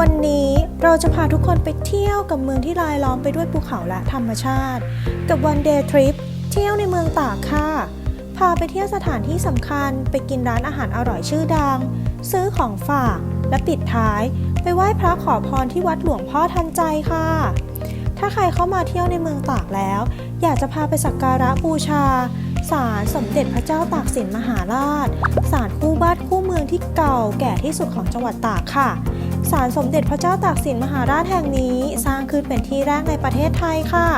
วันนี้เราจะพาทุกคนไปเที่ยวกับเมืองที่รายล้อมไปด้วยภูเขาและธรรมชาติ กับวันเดย์ทริปเที่ยวในเมืองตากค่ะ พาไปเที่ยวสถานที่สำคัญ ไปกินร้านอาหารอร่อยชื่อดัง ซื้อของฝากและปิดท้าย ไปไหว้พระขอพรที่วัดหลวงพ่อทันใจค่ะ ถ้าใครเข้ามาเที่ยวในเมืองตากแล้ว อยากจะพาไปสักการะบูชาศาลสมเด็จพระเจ้าตากสินมหาราชศาลคู่บ้านคู่เมืองที่เก่าแก่ที่สุดของจังหวัดตากค่ะ ศาลสมเด็จพระเจ้าตากสินมหาราชแห่งนี้ สร้างขึ้นเป็นที่แรกในประเทศไทยค่ะ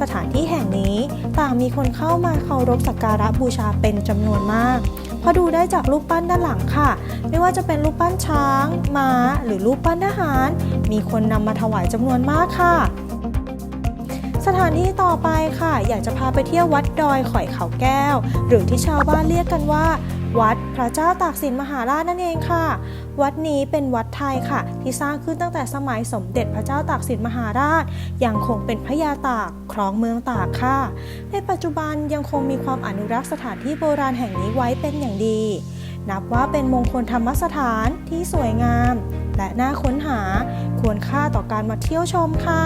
สถานที่แห่งนี้ต่างมีคนเข้ามาเคารพสักการะบูชาเป็นจำนวนมากเพราะดูได้จากรูปปั้นด้านหลังค่ะ ไม่ว่าจะเป็นรูปปั้นช้าง ม้า หรือรูปปั้นทหาร มีคนนำมาถวายจำนวนมากค่ะสถานที่ต่อไปค่ะ อยากจะพาไปเที่ยววัดดอยข่อยเขาแก้ว หรือที่ชาวบ้านเรียกกันว่า วัดพระเจ้าตากสินมหาราชนั่นเองค่ะ วัดนี้เป็นวัดไทยค่ะ ที่สร้างขึ้นตั้งแต่สมัยสมเด็จพระเจ้าตากสินมหาราช ยังคงเป็นพระยาตากครองเมืองตากค่ะ ในปัจจุบันยังคงมีความอนุรักษ์สถานที่โบราณแห่งนี้ไว้เป็นอย่างดี นับว่าเป็นมงคลธรรมสถานที่สวยงาม และน่าค้นหาควรค่าต่อการมาเที่ยวชมค่ะ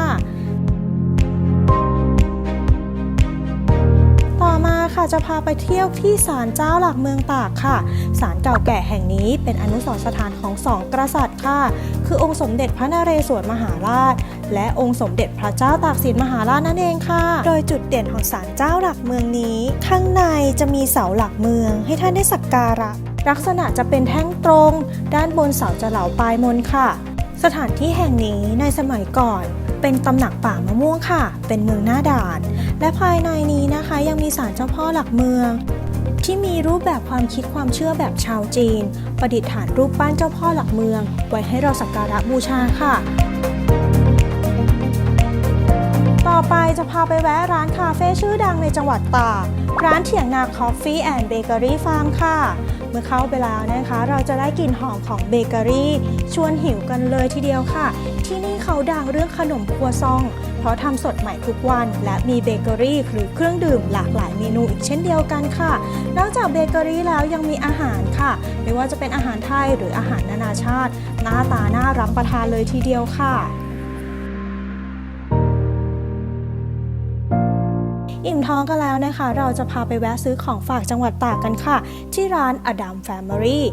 จะพาไปเที่ยวที่ศาลเจ้าหลักเมืองตากค่ะ ศาลเก่าแก่แห่งนี้เป็นอนุสรณ์สถานของสองกษัตริย์ค่ะ คือองค์สมเด็จพระนเรศวรมหาราช และองค์สมเด็จพระเจ้าตากสินมหาราชนั่นเองค่ะ โดยจุดเด่นของศาลเจ้าหลักเมืองนี้ ข้างในจะมีเสาหลักเมือง ให้ท่านได้สักการะ ลักษณะจะเป็นแท่งตรง ด้านบนเสาจะเหลาปลายมนค่ะ สถานที่แห่งนี้ในสมัยก่อน เป็นตำหนักป่ามะม่วงค่ะ เป็นเมืองหน้าด่าน และภายในนี้นะคะยังมีศาลเจ้าพ่อหลักเมือง ที่มีรูปแบบความคิดความเชื่อแบบชาวจีน ประดิษฐานรูปปั้นเจ้าพ่อหลักเมือง ไว้ให้เราสักการะบูชาค่ะต่อไปจะพาไปแวะร้านคาเฟ่ชื่อดังในจังหวัดตากร้านเถียงนา Coffee and Bakery Farm ค่ะ เมื่อเข้าไปแล้วนะคะ เราจะได้กลิ่นหอมของเบเกอรี่ ชวนหิวกันเลยทีเดียวค่ะ ที่นี่ ดังเรื่องขนมครัวซอง เพราะทำสดใหม่ทุกวัน และมีเบเกอรี่หรือเครื่องดื่มหลากหลายเมนูอีกเช่นเดียวกันค่ะ นอกจากเบเกอรี่แล้วยังมีอาหารค่ะ ไม่ว่าจะเป็นอาหารไทยหรืออาหารนานาชาติ หน้าตาน่ารับประทานเลยทีเดียวค่ะอิ่มท้องกันแล้วนะคะ เราจะพาไปแวะซื้อของฝากจังหวัดตากกันค่ะ ที่ร้านอดัมแฟมิลี่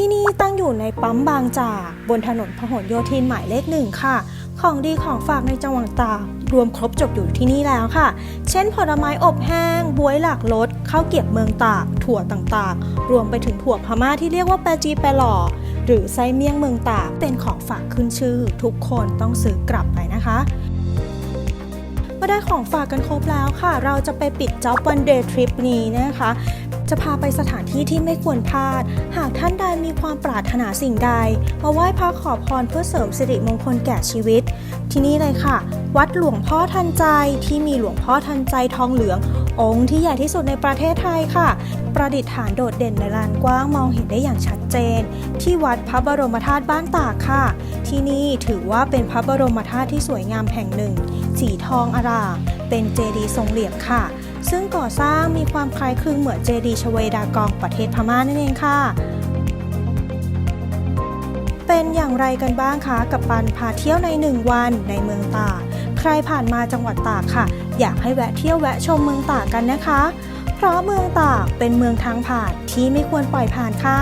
ที่นี่ตั้งอยู่ในปั๊มบางจากบนถนนพหลโยธินหมายเลขหนึ่งค่ะ ของดีของฝากในจังหวัดตากรวมครบจบอยู่ที่นี่แล้วค่ะ เช่นผลไม้อบแห้ง บวยหลากรสข้าวเกรียบเมืองตาก ถั่วต่างๆ รวมไปถึงถั่วพม่าที่เรียกว่าแปจีแปหล่อหรือไส้เมี่ยงเมืองตากเป็นของฝากขึ้นชื่อ ทุกคนต้องซื้อกลับไปนะคะเมื่อได้ของฝากกันครบแล้วค่ะ เราจะไปปิดจ็อบวันเดย์ทริปนี้นะคะ จะพาไปสถานที่ที่ไม่ควรพลาด หากท่านใดมีความปรารถนาสิ่งใด มาไหว้พระขอพรเพื่อเสริมสิริมงคลแก่ชีวิต ที่นี่เลยค่ะ วัดหลวงพ่อทันใจที่มีหลวงพ่อทันใจทองเหลือง องค์ที่ใหญ่ที่สุดในประเทศไทยค่ะ ประดิษฐานโดดเด่นในลานกว้างมองเห็นได้อย่างชัดเจน ที่วัดพระบรมธาตุบ้านตากค่ะ ที่นี่ถือว่าเป็นพระบรมธาตุที่สวยงามแห่งหนึ่ง สีทองอร่ามเป็นเจดีย์ทรงเหลี่ยมค่ะ ซึ่งก่อสร้างมีความคล้ายคลึงเหมือนเจดีย์ชเวดากองประเทศพม่านั่นเองค่ะ เป็นอย่างไรกันบ้างคะกับปันพาเที่ยวในหนึ่งวันในเมืองตากใครผ่านมาจังหวัดตากค่ะ อยากให้แวะเที่ยวแวะชมเมืองตากกันนะคะ เพราะเมืองตากเป็นเมืองทางผ่านที่ไม่ควรปล่อยผ่านค่ะ